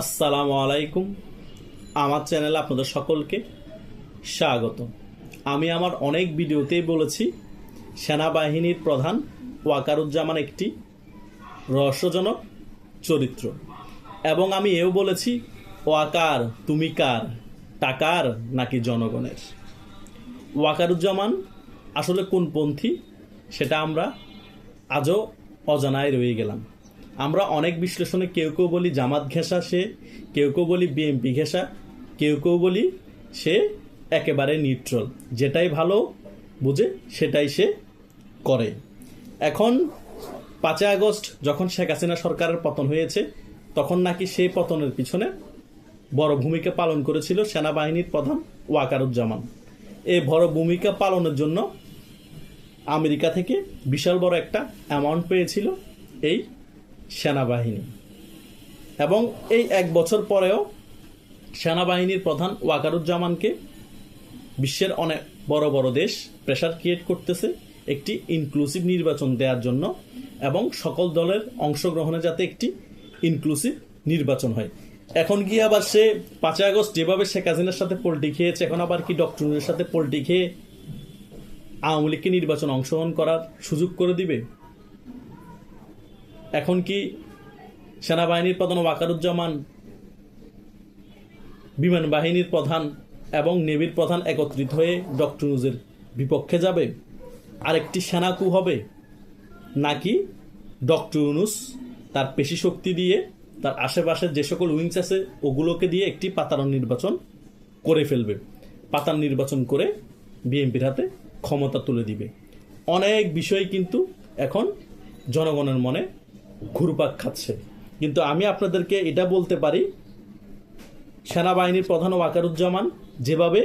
আসসালামু আলাইকুম। আমার চ্যানেলে আপনাদের সকলকে স্বাগত। আমি আমার অনেক ভিডিওতেই বলেছি, সেনাবাহিনীর প্রধান ওয়াকারুজ্জামান একটি রহস্যজনক চরিত্র। এবং আমি এও বলেছি, ওয়াকার তুমি কার টাকার নাকি জনগণের? ওয়াকারুজ্জামান আসলে কোন পন্থী, সেটা আমরা আজও অজানায় রয়ে গেলাম। আমরা অনেক বিশ্লেষণে কেউ কেউ বলি জামাত ঘেঁষা সে, কেউ কেউ বলি বিএমপি ঘেঁষা, কেউ কেউ বলি সে একেবারে নিউট্রাল যেটাই ভালো বুঝে সেটাই সে করে। এখন পাঁচই আগস্ট যখন শেখ হাসিনা সরকারের পতন হয়েছে, তখন নাকি সেই পতনের পিছনে বড় ভূমিকা পালন করেছিল সেনাবাহিনীর প্রধান ওয়াকারুজ্জামান। এই বড় ভূমিকা পালনের জন্য আমেরিকা থেকে বিশাল বড় একটা অ্যামাউন্ট পেয়েছিল এই সেনাবাহিনী। এবং এই এক বছর পরেও সেনাবাহিনীর প্রধান ওয়াকারুজ্জামানকে বিশ্বের অনেক বড় বড় দেশ প্রেশার ক্রিয়েট করতেছে একটি ইনক্লুসিভ নির্বাচন দেওয়ার জন্য এবং সকল দলের অংশগ্রহণে যাতে একটি ইনক্লুসিভ নির্বাচন হয়। এখন কি আবার সে পাঁচই আগস্ট যেভাবে শেখ হাসিনার সাথে পোল্টি খেয়েছে, এখন আবার কি ডক্টরের সাথে পোল্টি খেয়ে আওয়ামী লীগকে নির্বাচন অংশগ্রহণ করার সুযোগ করে দিবে? এখন কি সেনাবাহিনীর প্রধান ওয়াকারুজ্জামান, বিমান বাহিনীর প্রধান এবং নেভির প্রধান একত্রিত হয়ে ডক্টর নুজের বিপক্ষে যাবে? আরেকটি সেনাকু হবে? নাকি ডক্টর ইউনুস তার পেশি শক্তি দিয়ে তার আশেপাশে যে সকল উইংস আছে, ওগুলোকে দিয়ে একটি পাতার নির্বাচন করে ফেলবে? পাতার নির্বাচন করে বিএনপির হাতে ক্ষমতা তুলে দিবে। অনেক বিষয় কিন্তু এখন জনগণের মনে ঘুরপাক খাচ্ছে। কিন্তু আমি আপনাদেরকে এটা বলতে পারি, সেনাবাহিনীর প্রধান ওয়াকারুজ্জামান যেভাবে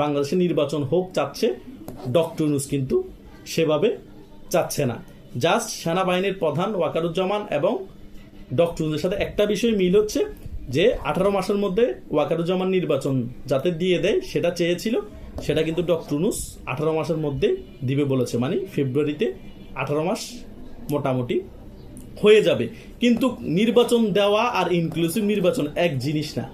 বাংলাদেশে নির্বাচন হোক চাচ্ছে, ডক্টর ইউনুস কিন্তু সেভাবে চাচ্ছে না। জাস্ট সেনাবাহিনীর প্রধান ওয়াকারুজ্জামান এবং ডক্টর ইউনুসের সাথে একটা বিষয় মিল হচ্ছে যে, আঠারো মাসের মধ্যে ওয়াকারুজ্জামান নির্বাচন যাতে দিয়ে দেয় সেটা চেয়েছিল, সেটা কিন্তু ডক্টর ইউনুস আঠারো মাসের মধ্যে দিবে বলেছে। মানে ফেব্রুয়ারিতে আঠারো মাস মোটামুটি হয়ে যাবে। কিন্তু নির্বাচন দেওয়া আর ইনক্লুসিভ নির্বাচন এক জিনিস না।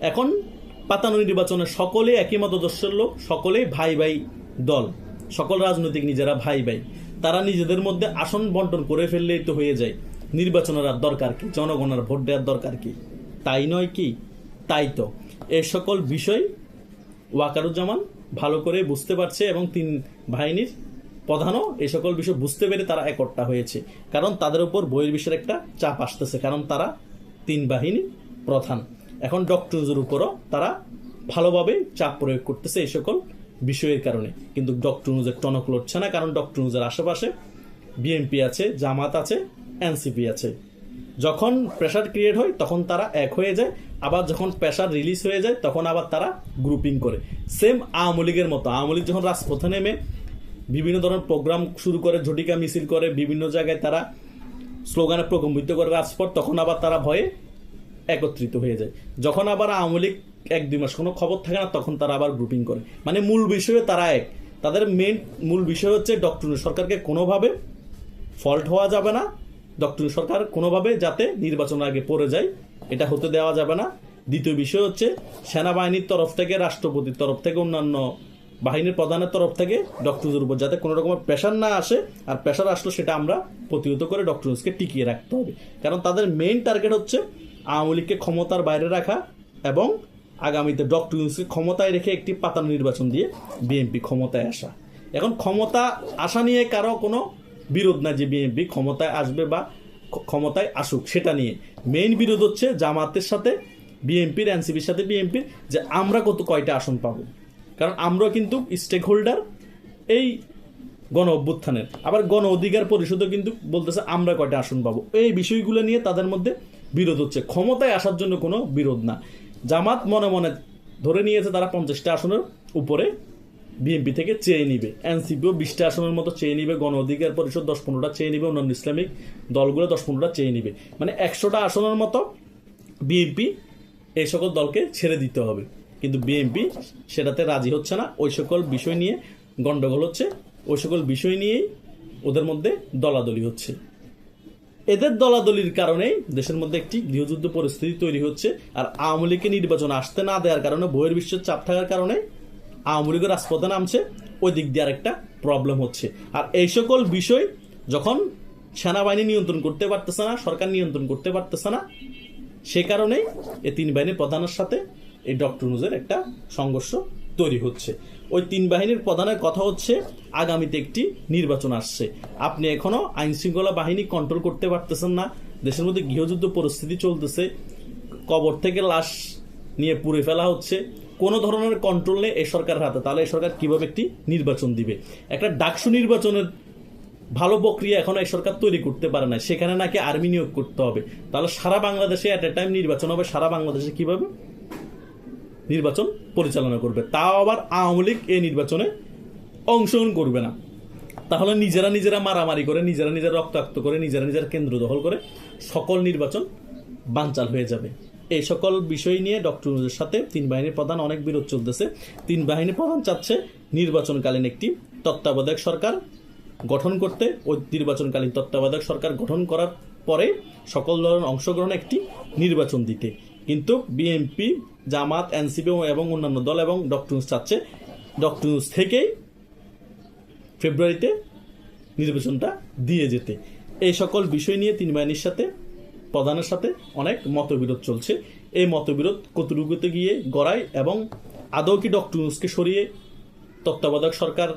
এখন পাতানো নির্বাচনে সকলে একই মতদর্শের লোক সকলেই ভাই ভাই দল, সকল রাজনৈতিক নিজেরা ভাই ভাই। তারা নিজেদের মধ্যে আসন বন্টন করে ফেললেই তো হয়ে যায়। নির্বাচনের আর দরকার কি? জনগণের ভোট দেওয়ার দরকার কি? তাই নয় কি? তাই তো। এ সকল বিষয় ওয়াকারুজ্জামান ভালো করে বুঝতে পারছে এবং তিন বাহিনীর প্রধানও এই সকল বিষয় বুঝতে পেরে তারা একট্টা হয়েছে। কারণ তাদের উপর বইয়ের বিষয়ের একটা চাপ আসতেছে। কারণ তারা তিন বাহিনী প্রধান। এখন ডক্টরজের উপরও তারা ভালোভাবে চাপ প্রয়োগ করতেছে এই সকল বিষয়ের কারণে। কিন্তু ডক্টর নুজের টনক লড়ছে না, কারণ ডক্টর নুজের আশেপাশে বিএনপি আছে, জামাত আছে এনসিপি আছে। যখন প্রেশার ক্রিয়েট হয়, তখন তারা এক হয়ে যায়। আবার যখন প্রেশার রিলিজ হয়ে যায়, তখন আবার তারা গ্রুপিং করে। সেম আওয়ামী লীগের মতো। আওয়ামী লীগ যখন রাজপথে নেমে বিভিন্ন ধরনের প্রোগ্রাম শুরু করে, ঝটিকা মিছিল করে, বিভিন্ন জায়গায় তারা স্লোগানে প্রকম্পিত করে রাজপথ, তখন আবার তারা ভয়ে একত্রিত হয়ে যায়। যখন আবার আওয়ামী লীগ এক, দুই মাস কোনো খবর থাকে না, তখন তারা আবার গ্রুপিং করে। মানে মূল বিষয়ে তারা এক। তাদের মেন মূল বিষয় হচ্ছে ডক্টর সরকারকে কোনোভাবে ফল্ট হওয়া যাবে না। ডক্টর সরকার কোনোভাবে যাতে নির্বাচনের আগে পড়ে যায়, এটা হতে দেওয়া যাবে না। দ্বিতীয় বিষয় হচ্ছে সেনাবাহিনীর তরফ থেকে, রাষ্ট্রপতির তরফ থেকে অন্যান্য বাহিনীর প্রধানের তরফ থেকে ডক্টরদের উপর যাতে কোনো রকমের প্রেশার না আসে, আর প্রেশার আসলে সেটা আমরা প্রতিহত করে ডক্টরসকে টিকিয়ে রাখতে হবে। কারণ তাদের মেইন টার্গেট হচ্ছে আওয়ামী লীগকে ক্ষমতার বাইরে রাখা এবং আগামীতে ডক্টর ইউনুসকে ক্ষমতায় রেখে একটি পাতানো নির্বাচন দিয়ে বিএনপি ক্ষমতায় আসা। এখন ক্ষমতা আসা নিয়ে কারও কোনো বিরোধ না যে বিএনপি ক্ষমতায় আসবে বা ক্ষমতায় আসুক, সেটা নিয়ে। মেইন বিরোধ হচ্ছে জামাতের সাথে বিএনপির এনসিপির সাথে বিএনপির যে আমরা কত কয়টা আসন পাবো। কারণ আমরা কিন্তু স্টেক হোল্ডার এই গণ অভ্যুত্থানের। আবার গণ অধিকার পরিষদও কিন্তু বলতেছে, আমরা কয়টা আসন পাবো? এই বিষয়গুলো নিয়ে তাদের মধ্যে বিরোধ হচ্ছে। ক্ষমতায় আসার জন্য কোনো বিরোধ না। জামাত মনে মনে ধরে নিয়েছে, তারা পঞ্চাশটা আসনের উপরে বিএনপি থেকে চেয়ে নিবে। এনসিপিও বিশটা আসনের মতো চেয়ে নিবে, গণ অধিকার পরিষদ দশ পনেরোটা চেয়ে নিবে, অন্যান্য ইসলামিক দলগুলো দশ পনেরোটা চেয়ে নিবে। মানে একশোটা আসনের মতো বিএনপি এই সকল দলকে ছেড়ে দিতে হবে। কিন্তু বিএনপি সেটাতে রাজি হচ্ছে না। ওই সকল বিষয় নিয়ে গন্ডগোল হচ্ছে। ওই সকল বিষয় নিয়েই ওদের মধ্যে দলাদলি হচ্ছে। এদের দলাদলির কারণে দেশের মধ্যে একটি গৃহযুদ্ধ পরিস্থিতি তৈরি হচ্ছে। আর আওয়ামী লীগকে নির্বাচন আসতে না দেওয়ার কারণে বইয়ের বিশ্বের চাপ থাকার কারণে আওয়ামী লীগের রাজপথে নামছে। ওই দিক দিয়ে আরেকটা প্রবলেম হচ্ছে। আর এই সকল বিষয় যখন সেনাবাহিনী নিয়ন্ত্রণ করতে পারতেছে না, সরকার নিয়ন্ত্রণ করতে পারতেছে না, সে কারণেই এই তিন বাহিনীর প্রধানের সাথে এই ডক্টরনুজের একটা সংঘর্ষ তৈরি হচ্ছে। ওই তিন বাহিনীর প্রধানের কথা হচ্ছে, আগামীতে একটি নির্বাচন আসছে। আপনি এখনও আইন শৃঙ্খলা বাহিনী কন্ট্রোল করতে পারতেছেন না। দেশের মধ্যে গৃহযুদ্ধ পরিস্থিতি চলতেছে। কবর থেকে লাশ নিয়ে পুড়ে ফেলা হচ্ছে। কোনো ধরনের কন্ট্রোল নেই এই সরকারের হাতে। তাহলে এই সরকার কীভাবে একটি নির্বাচন দিবে? একটা ডাকসু নির্বাচনের ভালো প্রক্রিয়া এখন এই সরকার তৈরি করতে পারে না সেখানে নাকি আর্মি নিয়োগ করতে হবে। তাহলে সারা বাংলাদেশে অ্যাট এ টাইম নির্বাচন হবে। সারা বাংলাদেশে কীভাবে? নির্বাচন পরিচালনা করবে। তাও আবার আওয়ামী লীগ এই নির্বাচনে অংশগ্রহণ করবে না। তাহলে নিজেরা নিজেরা মারামারি করে, নিজেরা নিজেরা রক্তাক্ত করে, নিজেরা নিজেরা কেন্দ্র দখল করে সকল নির্বাচন বানচাল হয়ে যাবে। এই সকল বিষয় নিয়ে ডক্টর নুজের সাথে তিন বাহিনীর প্রধান অনেক বিরোধ চলতেছে। তিন বাহিনী প্রধান চাচ্ছে নির্বাচনকালীন একটি তত্ত্বাবধায়ক সরকার গঠন করতে। ওই নির্বাচনকালীন তত্ত্বাবধায়ক সরকার গঠন করার পরে সকল ধরনের অংশগ্রহণে একটি নির্বাচন দিতে। কিন্তু বিএনপি জামাত এনসিপি এবং অন্যান্য দল এবং ডক্টর নুজ চাচ্ছে ডক্টর নুজ থেকেই ফেব্রুয়ারিতে নির্বাচনটা দিয়ে যেতে। এই সকল বিষয় নিয়ে তিন বাহিনীর সাথে, প্রধানের সাথে অনেক মতবিরোধ চলছে। এই মতবিরোধ কতটুকুতে গিয়ে গড়ায় এবং আদৌ কি ডক্টর ইউনুসকে সরিয়ে তত্ত্বাবধায়ক সরকার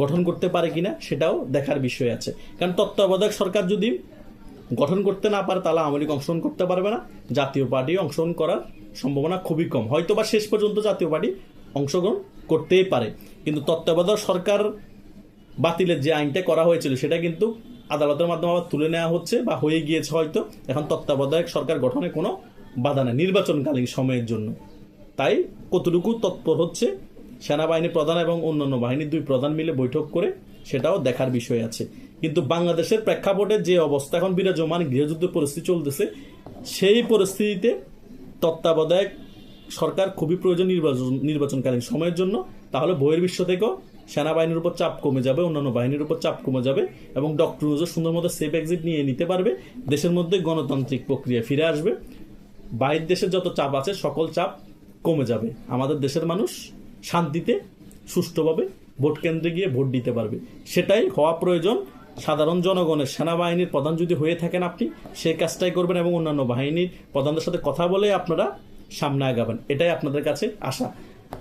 গঠন করতে পারে কিনা সেটাও দেখার বিষয় আছে। কারণ তত্ত্বাবধায়ক সরকার যদি গঠন করতে না পারে, তাহলে আওয়ামী লীগ অংশগ্রহণ করতে পারবে না। জাতীয় পার্টি অংশগ্রহণ করার সম্ভাবনা খুবই কম। হয়তো বা শেষ পর্যন্ত জাতীয় পার্টি অংশগ্রহণ করতেই পারে। কিন্তু তত্ত্বাবধায়ক সরকার বাতিলের যে আইনটা করা হয়েছিল, সেটা কিন্তু আদালতের মাধ্যমে আবার তুলে নেওয়া হচ্ছে বা হয়ে গিয়েছে হয়তো। এখন তত্ত্বাবধায়ক সরকার গঠনে কোনো বাধা নেই নির্বাচনকালীন সময়ের জন্য। তাই কতটুকু তৎপর হচ্ছে সেনাবাহিনী প্রধান এবং অন্যান্য বাহিনীর দুই প্রধান মিলে বৈঠক করে সেটাও দেখার বিষয় আছে। কিন্তু বাংলাদেশের প্রেক্ষাপটে যে অবস্থা, এখন বিরাজমান গৃহযুদ্ধ পরিস্থিতি চলতেছে, সেই পরিস্থিতিতে তত্ত্বাবধায়ক সরকার খুবই প্রয়োজন নির্বাচন, নির্বাচনকালীন সময়ের জন্য। তাহলে বহির বিশ্ব থেকেও সেনাবাহিনীর উপর চাপ কমে যাবে, অন্যান্য বাহিনীর উপর চাপ কমে যাবে এবং ডক্টর নুজো সুন্দর মতো সেফ এক্সিট নিয়ে নিতে পারবে। দেশের মধ্যে গণতান্ত্রিক প্রক্রিয়া ফিরে আসবে। বাইরের দেশের যত চাপ আছে, সকল চাপ কমে যাবে। আমাদের দেশের মানুষ শান্তিতে, সুষ্ঠুভাবে ভোট কেন্দ্রে গিয়ে ভোট দিতে পারবে। সেটাই হওয়া প্রয়োজন। সাধারণ জনগণের সেনাবাহিনীর প্রধান যদি হয়ে থাকেন আপনি সেই কাজটাই করবেন এবং অন্যান্য বাহিনীর প্রধানদের সাথে কথা বলে আপনারা সামনে আগাবেন। এটাই আপনাদের কাছে আশা।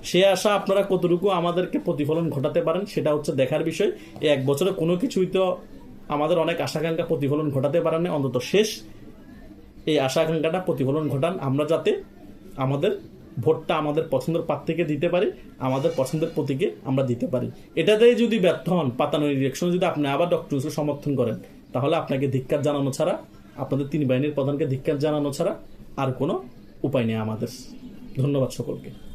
সে আশা আপনারা কতটুকু আমাদেরকে প্রতিফলন ঘটাতে পারেন, সেটা হচ্ছে দেখার বিষয়। এই এক বছরে কোনো কিছুই তো আমাদের অনেক আশাকাঙ্ক্ষা প্রতিফলন ঘটাতে পারেন অন্তত শেষ এই আশা আকাঙ্ক্ষাটা প্রতিফলন ঘটান। আমরা যাতে আমাদের ভোটটা আমাদের পছন্দের প্রার্থীকে দিতে পারি, আমাদের পছন্দের প্রতীকে আমরা দিতে পারি। এটাতেই যদি ব্যর্থ হন পাতানো ইলেকশনে যদি আপনি আবার ডক্টর ইউসুফ সমর্থন করেন, তাহলে আপনাকে ধিক্ষার জানানো ছাড়া, আপনাদের তিন বাহিনীর প্রধানকে ধিক্ষার জানানো ছাড়া আর কোনো উপায় নেই আমাদের। ধন্যবাদ সকলকে।